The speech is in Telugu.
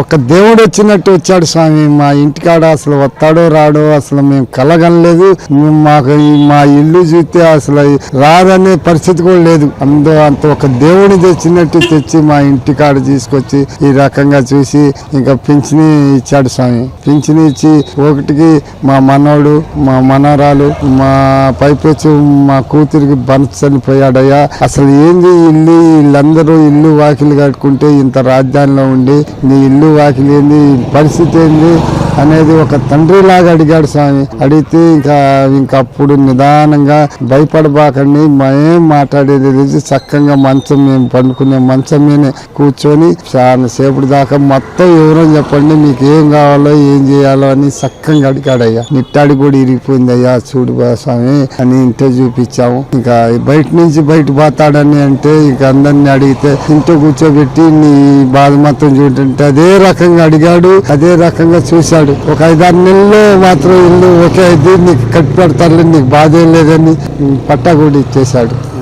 ఒక దేవుడు వచ్చినట్టు వచ్చాడు స్వామి. మా ఇంటికాడ అసలు వస్తాడో రాడో అసలు మేము కలగనలేదు. మాకు మా ఇల్లు చూస్తే అసలు రాదనే పరిస్థితి కూడా లేదు. అందు అంత ఒక దేవుడిని తెచ్చినట్టు తెచ్చి మా ఇంటికాడ తీసుకొచ్చి ఈ రకంగా చూసి ఇంకా పింఛని ఇచ్చాడు స్వామి. పింఛని ఇచ్చి ఒకటికి మా మనవడు మా మనవరాలు మా పైపెచ్చు మా కూతురికి బనస చనిపోయాడయ్యా అసలు ఏంది ఈ ఇల్లు వీళ్ళందరూ ఇల్లు వాకిలు కట్టుకుంటే ఇంత రాజధానిలో ఉండి నీ ఇల్లు వాకిలి ఏంది? పరిస్థితి ఏంది? అనేది ఒక తండ్రి లాగా అడిగాడు స్వామి. అడిగితే ఇంకా ఇంకా అప్పుడు నిదానంగా భయపడబాకండి మేం మాట్లాడేది చక్కగా మంచం మేము పండుకునే మంచం మీదనే కూర్చొని చాలా సేపటి దాకా మొత్తం వివరం చెప్పండి మీకు ఏం కావాలో ఏం చేయాలో అని చక్కగా అడిగాడయ్యా. నిట్టాడి కూడా ఇరిగిపోయింది అయ్యా చూడు స్వామి అని ఇంటే చూపించాము. ఇంకా బయట నుంచి బయట పోతాడని అంటే ఇక అందరిని అడిగితే ఇంట్లో కూర్చోబెట్టి నీ బాధ మొత్తం చూడంటే అదే రకంగా అడిగాడు అదే రకంగా చూశాడు. ఒక ఐదారు నెలల్లో మాత్రం ఇల్లు ఒకే ఇది నీకు కట్టి పెడతారులే నీకు బాధ ఏం లేదని పట్టా కూడా ఇచ్చేశాడు